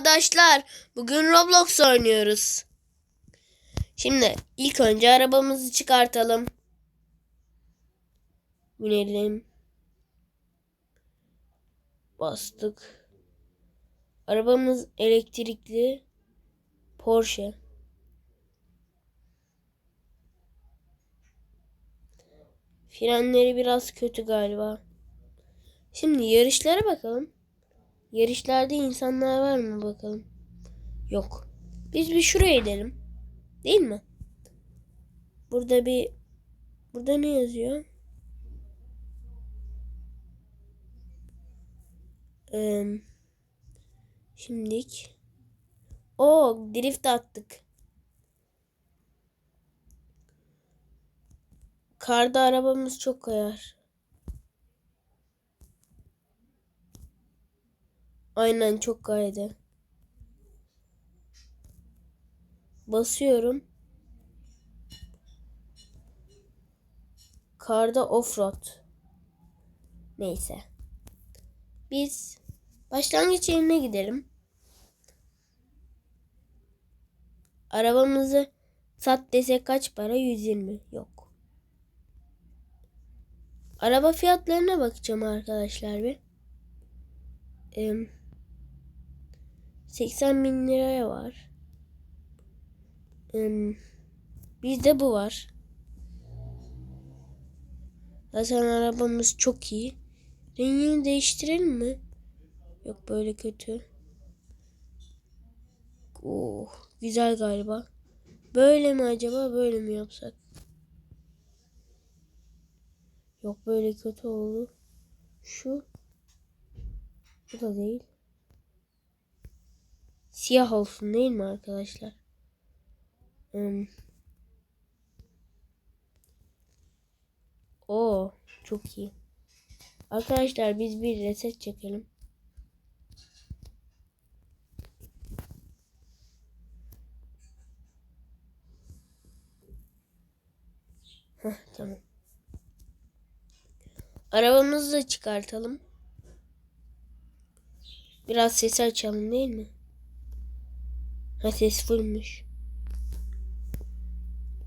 Arkadaşlar bugün Roblox oynuyoruz. Şimdi ilk önce arabamızı çıkartalım. Binelim. Bastık. Arabamız elektrikli Porsche. Frenleri biraz kötü galiba. Şimdi yarışlara bakalım. Yarışlarda insanlar var mı bakalım. Yok. Biz bir şuraya gidelim. Değil mi? Burada bir burada ne yazıyor? Ee, şimdilik. O drift attık. Karda arabamız çok kayar. Aynen çok kaydı. Basıyorum. Karda offroad. Neyse. Biz başlangıç yerine gidelim. Arabamızı sat desek kaç para? 120. Yok. Araba fiyatlarına bakacağım arkadaşlar bir. Eee 80 bin liraya var. Bizde bu var. Zaten arabamız çok iyi. Rengini değiştirelim mi? Yok böyle kötü. Oh, güzel galiba. Böyle mi acaba böyle mi yapsak? Yok böyle kötü oldu. Şu. Bu da değil. Siyah olsun değil mi arkadaşlar? Hmm. Oo, çok iyi. Arkadaşlar biz bir reset çekelim. Heh, tamam. Arabamızı da çıkartalım. Biraz sesi açalım değil mi? Ha ses fullmuş.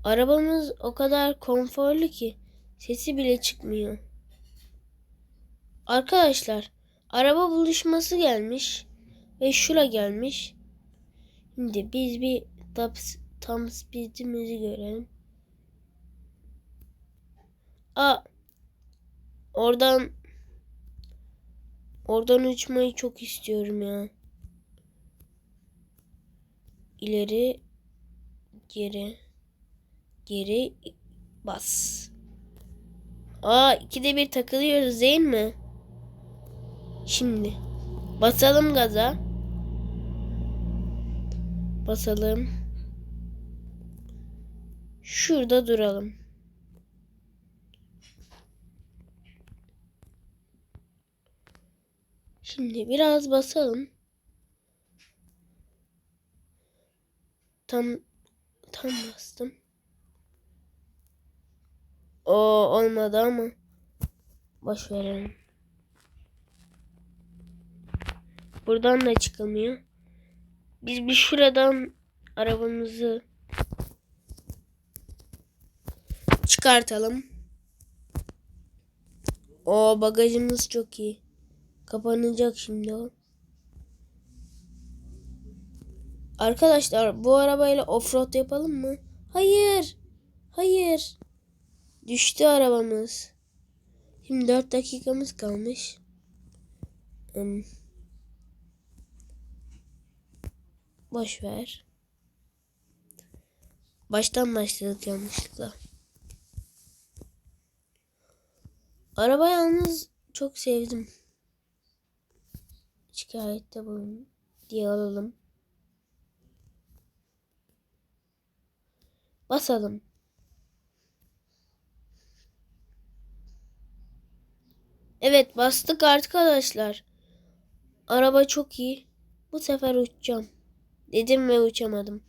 Arabamız o kadar konforlu ki sesi bile çıkmıyor. Arkadaşlar araba buluşması gelmiş ve şura gelmiş. Şimdi biz bir tam, tam speedimizi görelim. A oradan oradan uçmayı çok istiyorum ya ileri geri geri bas. Aa ikide bir takılıyoruz değil mi? Şimdi basalım gaza. Basalım. Şurada duralım. Şimdi biraz basalım. Tam tam bastım. O olmadı ama boş verelim. Buradan da çıkamıyor. Biz bir şuradan arabamızı çıkartalım. O bagajımız çok iyi. Kapanacak şimdi o. Arkadaşlar bu arabayla offroad yapalım mı? Hayır. Hayır. Düştü arabamız. Şimdi 4 dakikamız kalmış. Hmm. Boş ver. Baştan başladık yanlışlıkla. Araba yalnız çok sevdim. Şikayette bulun diye alalım. Basalım. Evet bastık arkadaşlar. Araba çok iyi. Bu sefer uçacağım. Dedim ve uçamadım.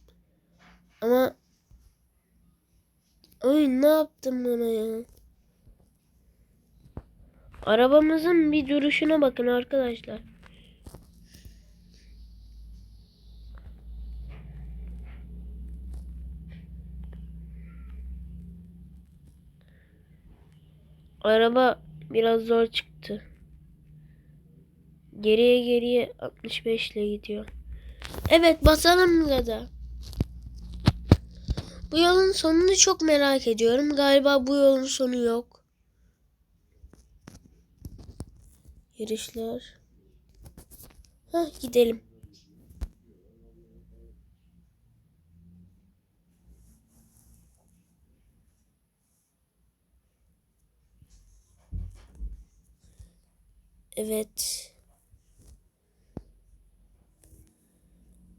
Ama oyun ne yaptım bana ya? Arabamızın bir duruşuna bakın arkadaşlar. Araba biraz zor çıktı. Geriye geriye 65 ile gidiyor. Evet basalım gaza. Bu yolun sonunu çok merak ediyorum. Galiba bu yolun sonu yok. Yarışlar. Hah gidelim. Evet.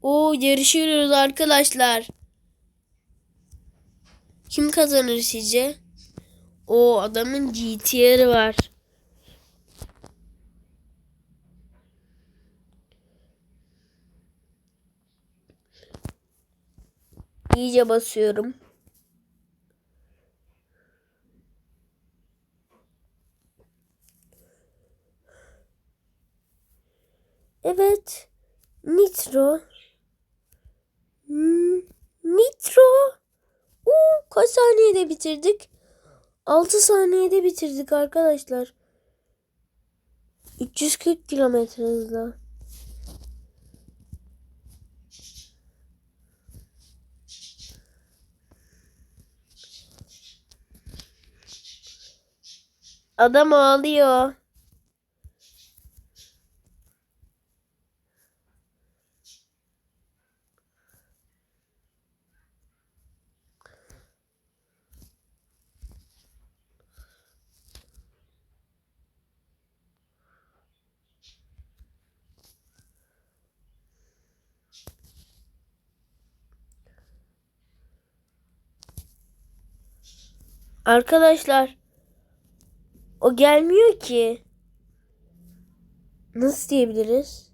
Oo yarışıyoruz arkadaşlar. Kim kazanır sizce? O adamın GTR'ı var. İyice basıyorum. Evet. Nitro. Hmm, Nitro. Oo, kaç saniyede bitirdik? 6 saniyede bitirdik arkadaşlar. 340 kilometre hızla. Adam ağlıyor. Arkadaşlar o gelmiyor ki. Nasıl diyebiliriz?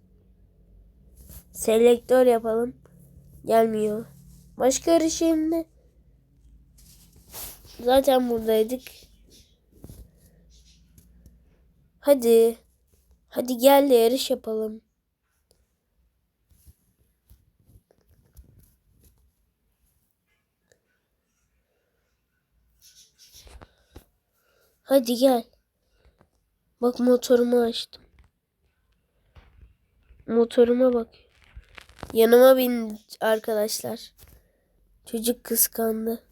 Selektör yapalım. Gelmiyor. Başka arayışım ne? Zaten buradaydık. Hadi. Hadi gel de yarış yapalım. Hadi gel. Bak motorumu açtım. Motoruma bak. Yanıma bin arkadaşlar. Çocuk kıskandı.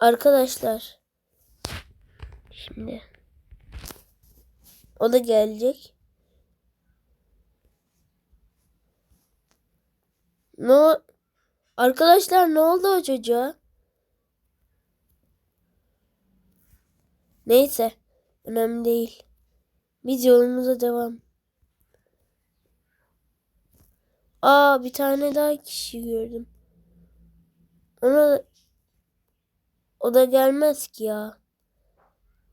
Arkadaşlar. Şimdi. O da gelecek. Ne o- Arkadaşlar ne oldu o çocuğa? Neyse. Önemli değil. Biz yolumuza devam. Aa bir tane daha kişi gördüm. Ona o da gelmez ki ya.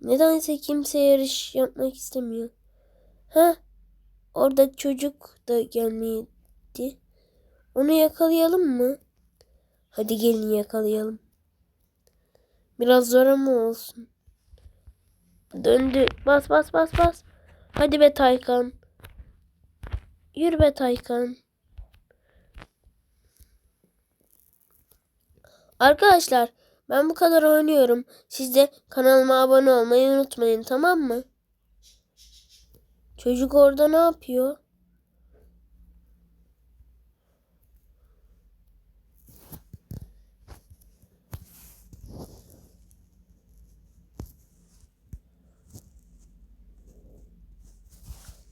Nedense kimse yarış yapmak istemiyor. Ha? Orada çocuk da gelmeydi. Onu yakalayalım mı? Hadi gelin yakalayalım. Biraz zor ama olsun. Döndü. Bas bas bas bas. Hadi be Taycan. Yürü be Taycan. Arkadaşlar ben bu kadar oynuyorum. Siz de kanalıma abone olmayı unutmayın tamam mı? Çocuk orada ne yapıyor?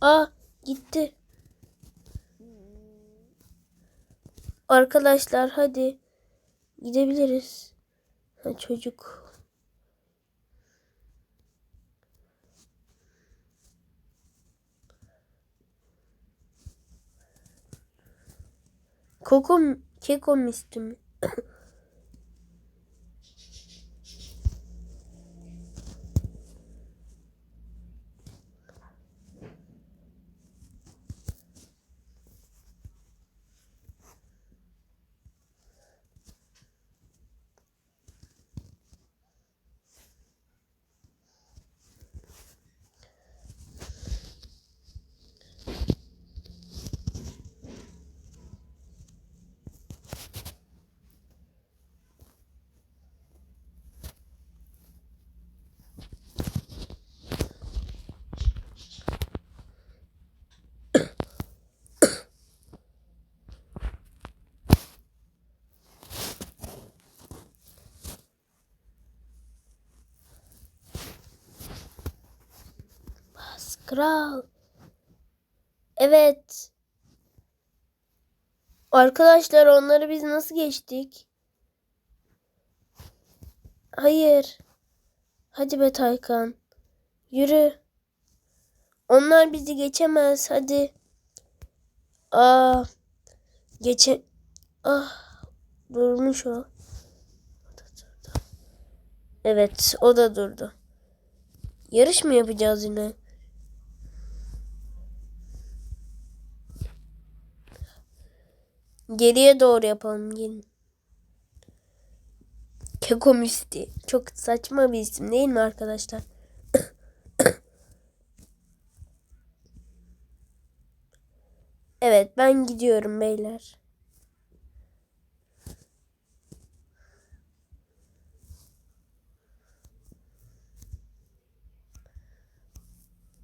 Aa gitti. Arkadaşlar hadi gidebiliriz. Ha, çocuk. Kokom, keko misti Kral. Evet. Arkadaşlar onları biz nasıl geçtik? Hayır. Hadi be Taykan. Yürü. Onlar bizi geçemez. Hadi. Aa. Geçe... Ah. Durmuş o. Evet. O da durdu. Yarış mı yapacağız yine? Geriye doğru yapalım. Gelin. Kekomisti. Çok saçma bir isim değil mi arkadaşlar? evet ben gidiyorum beyler.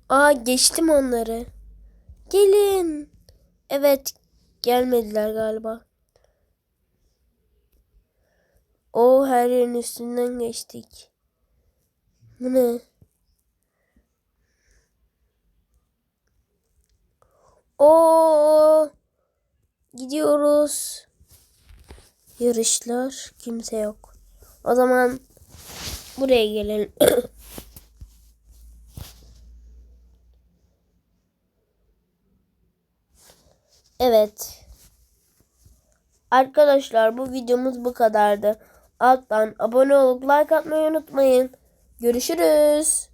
Aa geçtim onları. Gelin. Evet gelmediler galiba. O her yerin üstünden geçtik. Bu ne? O gidiyoruz. Yarışlar kimse yok. O zaman buraya gelelim. evet. Arkadaşlar bu videomuz bu kadardı. Alttan abone olup like atmayı unutmayın. Görüşürüz.